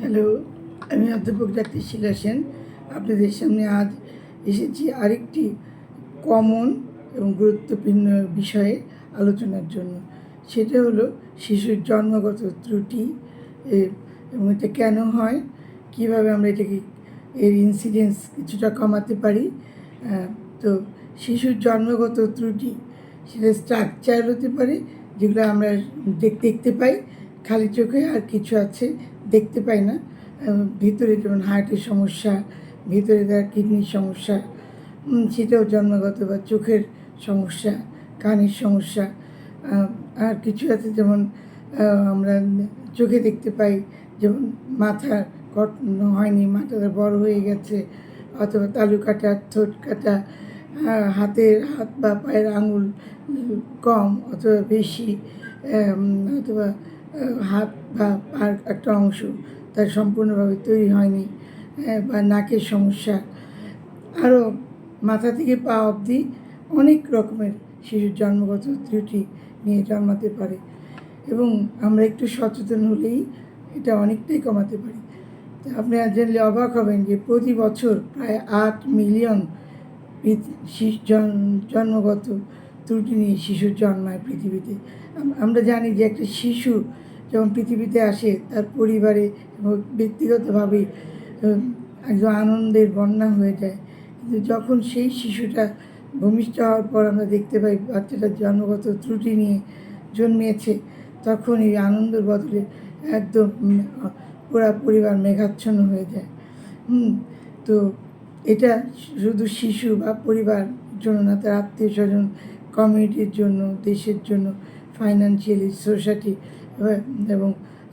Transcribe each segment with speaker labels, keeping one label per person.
Speaker 1: Hello, আমি অধ্যাপক doctor শিলা সেন। আপনাদের সামনে আজ এসেছি আরেকটি কমন এবং গুরুত্বপূর্ণ বিষয়ে আলোচনার জন্য। সেটা হলো শিশুর জন্মগত ত্রুটি এবং এটা কেন হয়, কীভাবে আমরা এটাকে, এর ইনসিডেন্স কিছুটা কমাতে পারি। তো শিশুর জন্মগত ত্রুটি, সেটা স্ট্রাকচার হতে পারে, যেগুলো আমরা দেখতে পাই, খালি চোখে আর কিছু আছে দেখতে পাই না। ভিতরে যেমন হার্টের সমস্যা, ভিতরে তার কিডনির সমস্যা সেটাও জন্মগত বা চোখের সমস্যা, কানের সমস্যা আর কিছু আছে যেমন আমরা চোখে দেখতে পাই যেমন মাথা গঠন হয়নি মাথাটা বড় হয়ে গেছে, অথবা তালু কাটা, ঠোঁট কাটা হাতের হাত বা পায়ের আঙুল কম অথবা বেশি অথবা হাত বা পার একটা অংশ তার সম্পূর্ণভাবে তৈরি হয়নি বা নাকের সমস্যা। আরও মাথা থেকে পা অবধি অনেক রকমের শিশুর জন্মগত ত্রুটি নিয়ে জন্মাতে পারে এবং আমরা একটু সচেতন হলেই এটা অনেকটাই কমাতে পারি। তো আপনারা জানলে অবাক হবেন যে প্রতি বছর প্রায় আট মিলিয়ন শিশু জন্মগত ত্রুটি নিয়ে শিশুর জন্মায় পৃথিবীতে। আমরা জানি যে একটা শিশু যখন পৃথিবীতে আসে, তার পরিবারে এবং ব্যক্তিগতভাবে একদম আনন্দের বন্যা হয়ে যায়। কিন্তু যখন সেই শিশুটা ভূমিষ্ঠ হওয়ার পর আমরা দেখতে পাই, বাচ্চাটার জন্মগত ত্রুটি নিয়ে জন্মিয়েছে, তখন এই আনন্দের বদলে একদম পুরা পরিবার মেঘাচ্ছন্ন হয়ে যায়। হুম, তো এটা শুধু শিশু বা পরিবার জন্য না, তার আত্মীয় স্বজন কমিউনিটির জন্য, দেশের জন্য ফাইন্যান্সিয়ালি সোসাইটি এবং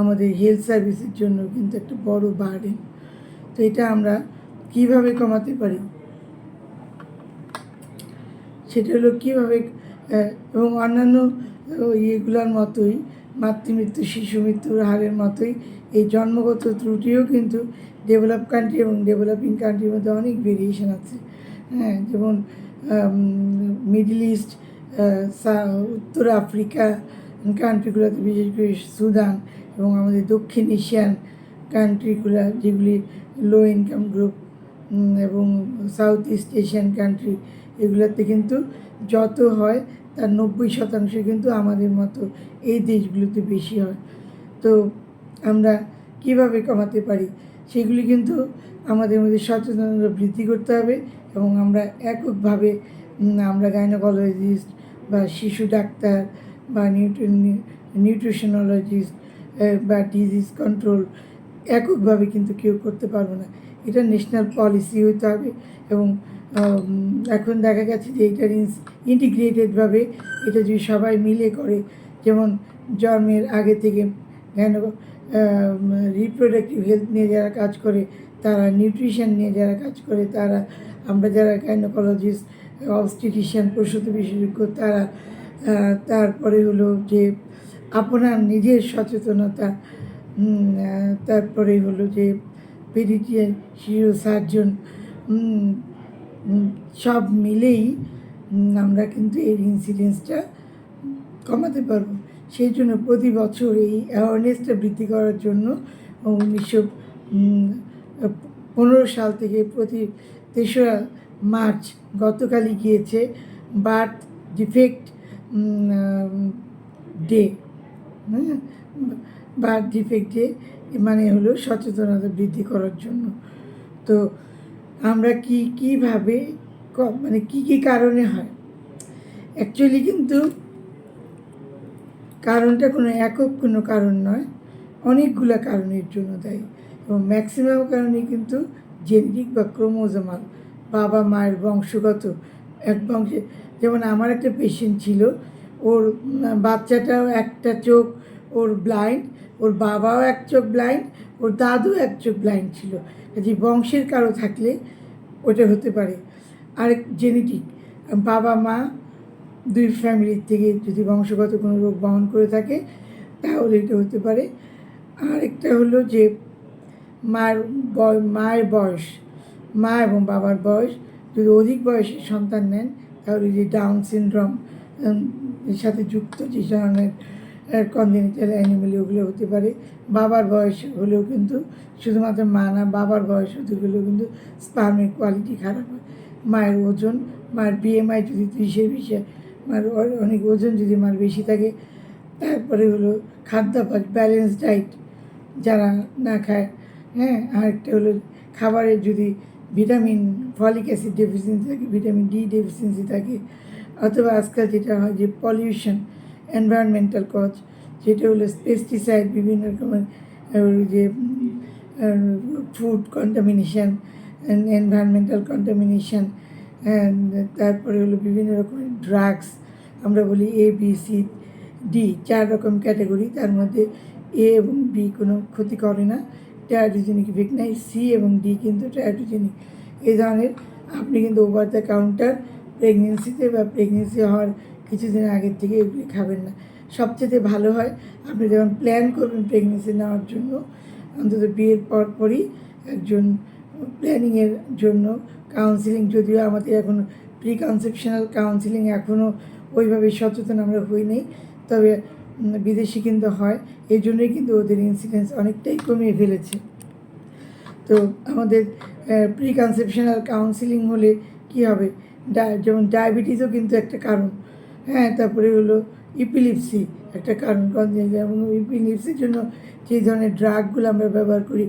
Speaker 1: আমাদের হেলথ সার্ভিসের জন্য কিন্তু একটা বড় বার্ডেন তো এটা আমরা কীভাবে কমাতে পারি? সেটা হলো কীভাবে এবং অন্যান্য ইয়েগুলোর মতোই, মাতৃমৃত্যু, শিশু মৃত্যুর হারের মতোই, এই জন্মগত ত্রুটিও কিন্তু ডেভেলপ কান্ট্রি এবং ডেভেলপিং কান্ট্রির মধ্যে অনেক ভেরিয়েশন আছে। হ্যাঁ যেমন মিডল ইস্ট উত্তর আফ্রিকা কান্ট্রিগুলোতে বিশেষ করে সুদান এবং আমাদের দক্ষিণ এশিয়ান কান্ট্রিগুলো যেগুলি লো ইনকাম গ্রুপ এবং সাউথ ইস্ট এশিয়ান কান্ট্রি এগুলোতে কিন্তু যত হয়, তার নব্বই শতাংশ কিন্তু আমাদের মতো এই দেশগুলোতে বেশি হয়। তো আমরা কীভাবে কমাতে পারি? সেগুলি কিন্তু আমাদের মধ্যে সচেতনতা বৃদ্ধি করতে হবে এবং আমরা এককভাবে আমরা গাইনোকোলজিস্ট বা শিশু ডাক্তার বা নিউট্রি, নিউট্রিশনোলজিস্ট বা ডিজিজ কন্ট্রোল এককভাবে কিন্তু কেউ করতে পারব না। এটা ন্যাশনাল পলিসি হতে হবে এবং এখন দেখা গেছে যে এটার ইন্টিগ্রেটেডভাবে এটা যদি সবাই মিলে করে, যেমন জন্মের আগে থেকে কেন রিপ্রোডাক্টিভ হেলথ নিয়ে যারা কাজ করে, তারা নিউট্রিশন নিয়ে যারা কাজ করে, তারা, আমরা যারা গাইনোকোলজিস্ট অবস্টিটিশিয়ান প্রসূতি বিশেষজ্ঞ, তারা তারপরে হলো যে আপনার নিজের সচেতনতা তারপরে হলো যে পেডিটিয়ান শিশু, সার্জন সব মিলেই আমরা কিন্তু এই ইনসিডেন্সটা কমাতে পারব। সেই জন্য প্রতি বছর এই অ্যাওয়ারনেসটা বৃদ্ধি করার জন্য উনিশশো পনেরো সাল থেকে প্রতি তেসরা মার্চ গতকালই গিয়েছে বার্থ ডিফেক্ট ডে হ্যাঁ? বার্থ ডিফেক্ট ডে মানে হলো সচেতনতা বৃদ্ধি করার জন্য। তো আমরা কি, কীভাবে মানে কি কি কারণে হয়? অ্যাকচুয়ালি কিন্তু কারণটা কোনো একক কোনো কারণ নয়, অনেকগুলো কারণের জন্য দেয়। এবং ম্যাক্সিমাম কারণে কিন্তু জেনেটিক বা ক্রোমোজোমাল বাবা মায়ের বংশগত এক বংশে। যেমন আমার একটা পেশেন্ট ছিল, ওর বাচ্চাটাও একটা চোখ, ওর ব্লাইন্ড ওর বাবাও এক চোখ ব্লাইন্ড ওর দাদু এক চোখ ব্লাইন্ড ছিল। কাজে বংশের কারও থাকলে ওটা হতে পারে। আরেক জেনেটিক বাবা মা দুই ফ্যামিলির থেকে যদি বংশগত কোনো রোগ বহন করে থাকে, তাহলে এটা হতে পারে। আর একটা হলো যে বয়, মায়ের বয়স। মা এবং বাবার বয়স, যদি অধিক বয়সের সন্তান নেন, তাহলে যে ডাউন সিনড্রোম এর সাথে যুক্ত যে ধরনের কনজেনিটাল অ্যানিমেলি ওগুলো হতে পারে, বাবার বয়স হলেও কিন্তু শুধুমাত্র মা না, বাবার বয়স হতে গেলেও কিন্তু স্পার্মের কোয়ালিটি খারাপ হয়। মায়ের ওজন মায়ের বিএমআই যদি ত্রিশের বেশি মায়ের অনেক ওজন যদি মার বেশি থাকে, তারপরে হলো খাদ্যাভ্যাস ব্যালেন্স ডায়েট যারা না খায় হ্যাঁ আরেকটা হলো খাবারের যদি ভিটামিন, ফলিক অ্যাসিড ডেফিসিয়েন্সি থাকে, ভিটামিন ডি ডেফিসিয়েন্সি থাকে, অথবা আজকাল যেটা হয় যে পলিউশন এনভায়রনমেন্টাল কজ যেটা হলো পেস্টিসাইড বিভিন্ন রকমের যে ফুড কন্টামিনেশন এনভায়রনমেন্টাল কন্টামিনেশন তারপরে হলো বিভিন্ন রকমের ড্রাগস আমরা বলি এ বি সি ডি চার রকম ক্যাটাগরি তার মধ্যে এ এবং বি কোনো ক্ষতি করে না। টায়ারোজেনিক ইফেক্ট নাই সি এবং ডি কিন্তু টায়ারোজেনিক এই ধরনের আপনি কিন্তু ওভার দ্য কাউন্টার প্রেগনেন্সিতে বা প্রেগনেন্সি হওয়ার কিছুদিন আগের থেকে এগুলি খাবেন না। সবচেয়ে ভালো হয় আপনি যেমন প্ল্যান করবেন প্রেগনেন্সি নেওয়ার জন্য, অন্তত বিয়ের পর পরই একজন প্ল্যানিংয়ের জন্য কাউন্সিলিং যদিও আমাদের এখন প্রি কনসেপশনাল কাউন্সিলিং এখনও ওইভাবে সচেতন আমরা হই তবে বিদেশি কিন্তু হয় এই জন্যই কিন্তু ওদের ইনসিডেন্স অনেকটাই কমিয়ে ফেলেছে। তো আমাদের প্রি কনসেপশনাল কাউন্সিলিং হলে কি হবে? যেমন ডায়াবেটিসও কিন্তু একটা কারণ। হ্যাঁ তারপরে হলো ইপিলিপসি একটা কারণ। যেমন ইপিলিপসির জন্য যে ধরনের ড্রাগগুলো আমরা ব্যবহার করি,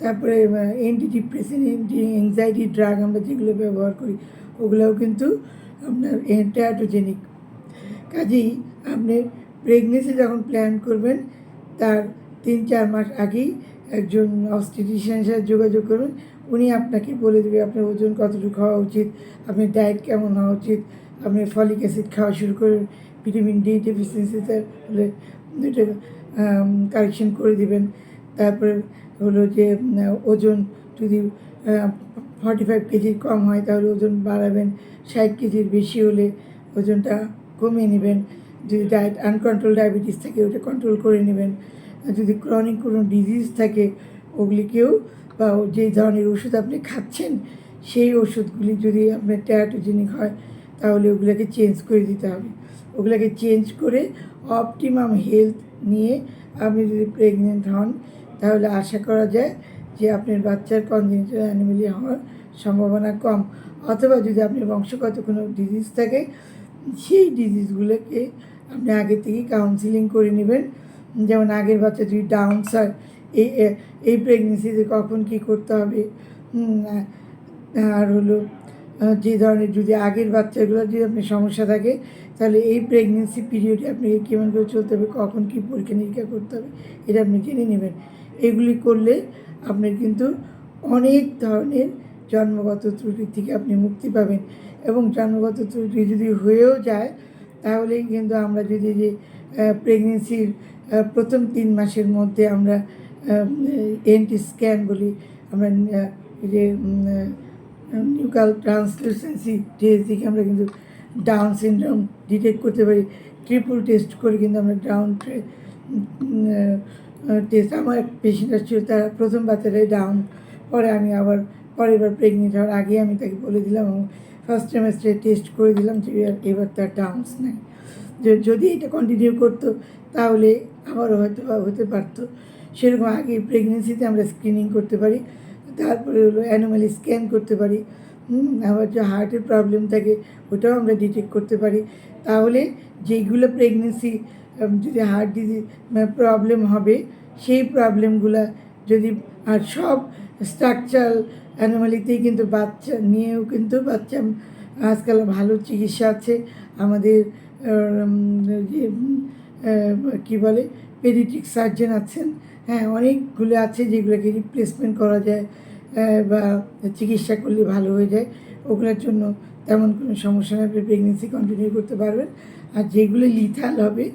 Speaker 1: তারপরে anti depression anti anxiety drug আমরা যেগুলো ব্যবহার করি, ওগুলোও কিন্তু আপনার ট্যাটোজেনিক কাজেই আপনি প্রেগনেন্সি যখন প্ল্যান করবেন, তার তিন, চার মাস আগেই একজন অবস্টিটিশিয়ানের সাথে যোগাযোগ করুন। উনি আপনাকে বলে দেবে আপনার ওজন কতটুকু হওয়া উচিত, আপনার ডায়েট কেমন হওয়া উচিত আপনি ফলিক অ্যাসিড খাওয়া শুরু করুন ভিটামিন ডি ডেফিসিয়েন্সিতে হলে এটা কারেকশন করে দিবেন। তারপরে হলো যে ওজন যদি ফর্টি ফাইভ কেজির কম হয় তাহলে ওজন বাড়াবেন, ষাট কেজির বেশি হলে ওজনটা কমিয়ে নেবেন। যদি ডায়েট আনকন্ট্রোল ডায়াবেটিস থাকে, ওটা কন্ট্রোল করে নেবেন। যদি ক্রনিক কোনো ডিজিজ থাকে, ওগুলিকেও বা যেই ধরনের ওষুধ আপনি খাচ্ছেন, সেই ওষুধগুলি যদি আপনার ট্যাটোজেনিক হয়, তাহলে ওগুলোকে চেঞ্জ করে দিতে হবে। ওগুলোকে চেঞ্জ করে অপটিমাম হেলথ নিয়ে আপনি যদি প্রেগনেন্ট হন, তাহলে আশা করা যায় যে আপনার বাচ্চার কনজেনিটাল অ্যানিমেলি হওয়ার সম্ভাবনা কম। অথবা যদি আপনার বংশগত কোনো ডিজিজ থাকে, সেই ডিজিজগুলোকে আপনি আগে থেকেই কাউন্সিলিং করে নেবেন। যেমন আগের বাচ্চা যদি ডাউনস হয় এই এই প্রেগনেন্সিতে কখন কী করতে হবে? আর হলো যে ধরনের যদি আগের বাচ্চাগুলো যদি আপনার সমস্যা থাকে, তাহলে এই প্রেগনেন্সি পিরিয়ডে আপনাকে কেমন করে চলতে হবে? কখন কী পরীক্ষা নিরীক্ষা করতে হবে? এটা আপনি জেনে নেবেন। এগুলি করলে আপনার কিন্তু অনেক ধরনের জন্মগত ত্রুটি থেকে আপনি মুক্তি পাবেন। এবং জন্মগত ত্রুটি যদি হয়েও যায় তাহলেই কিন্তু আমরা যদি যে প্রেগনেন্সির প্রথম তিন মাসের মধ্যে আমরা এনটি স্ক্যান বলি, আমরা যে নিউকাল ট্রান্সলুসেন্সি টেস্ট থেকে আমরা কিন্তু ডাউন সিনড্রোম ডিটেক্ট করতে পারি। ট্রিপল টেস্ট করে কিন্তু আমরা ডাউন টেস্ট আমার এক পেশেন্ট ছিল তারা প্রথম বাচ্চাটাই ডাউন পরে আমি আবার পরের বার প্রেগনেন্ট হওয়ার আগে আমি তাকে বলে দিলাম এবং ফার্স্ট সেমেস্টারে টেস্ট করে দিলাম, যে এবার- তার ডাউন্স নেই। যে- যদি এটা কন্টিনিউ করতো, তাহলে আবারও হয়তো হতে পারতো। সেরকম আগে প্রেগনেন্সিতে আমরা স্ক্রিনিং করতে পারি, তারপরে হলো অ্যানোমালি স্ক্যান করতে পারি আবার যে হার্টের প্রবলেম থাকে, ওটাও আমরা ডিটেক্ট করতে পারি। তাহলে যেইগুলো প্রেগনেন্সি যদি হার্ট ডিজিজ প্রবলেম হবে, সেই প্রবলেমগুলো যদি, আর সব স্ট্রাকচারাল অ্যানোমালিতেই কিন্তু বাচ্চা, নিয়েও কিন্তু বাচ্চা, আজকাল ভালো চিকিৎসা আছে। আমাদের কী বলে পেডিট্রিক সার্জন আছেন। হ্যাঁ অনেকগুলো আছে যেগুলোকে রিপ্লেসমেন্ট করা যায় বা চিকিৎসা করলে ভালো হয়ে যায়। ওগুলোর জন্য তেমন কোনো সমস্যা না প্রেগনেন্সি কন্টিনিউ করতে পারবেন। আর যেগুলো লিথাল হবে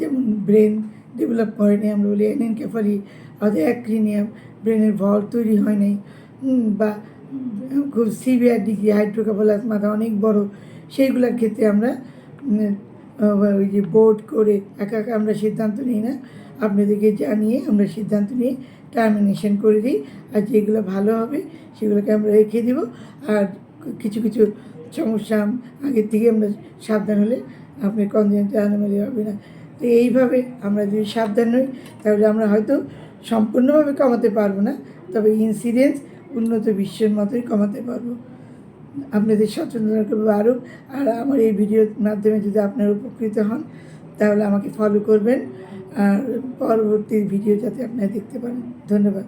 Speaker 1: যেমন ব্রেন ডেভেলপ করেনি আমরা বলি এনএনকেফালি অথবা অ্যাক্রিনিয়াম ব্রেনের ভর তৈরি হয় নাই। বা খুব সিভিয়ার ডিগ্রি হাইড্রোকাফালাস মাথা অনেক বড়। সেইগুলোর ক্ষেত্রে আমরা ওই যে বোর্ড করে একা একা আমরা সিদ্ধান্ত নিই না। আপনাদেরকে জানিয়ে আমরা সিদ্ধান্ত নিয়ে টার্মিনেশন করে দিই। আর যেগুলো ভালো হবে সেগুলোকে আমরা রেখে দেব। আর কিছু কিছু সমস্যা আগের থেকে আমরা সাবধান হলে আপনি কনজেন্ট অ্যানোমালি হবে না। তো এইভাবে আমরা যদি সাবধান হই, তাহলে আমরা হয়তো সম্পূর্ণভাবে কমাতে পারব না, তবে ইনসিডেন্স উন্নত বিশ্বের মতোই কমাতে পারব। আপনাদের সচেতনতা করব আরও আর আমার এই ভিডিওর মাধ্যমে যদি আপনারা উপকৃত হন, তাহলে আমাকে ফলো করবেন। আর পরবর্তী ভিডিও যাতে আপনারা দেখতে পারেন। ধন্যবাদ।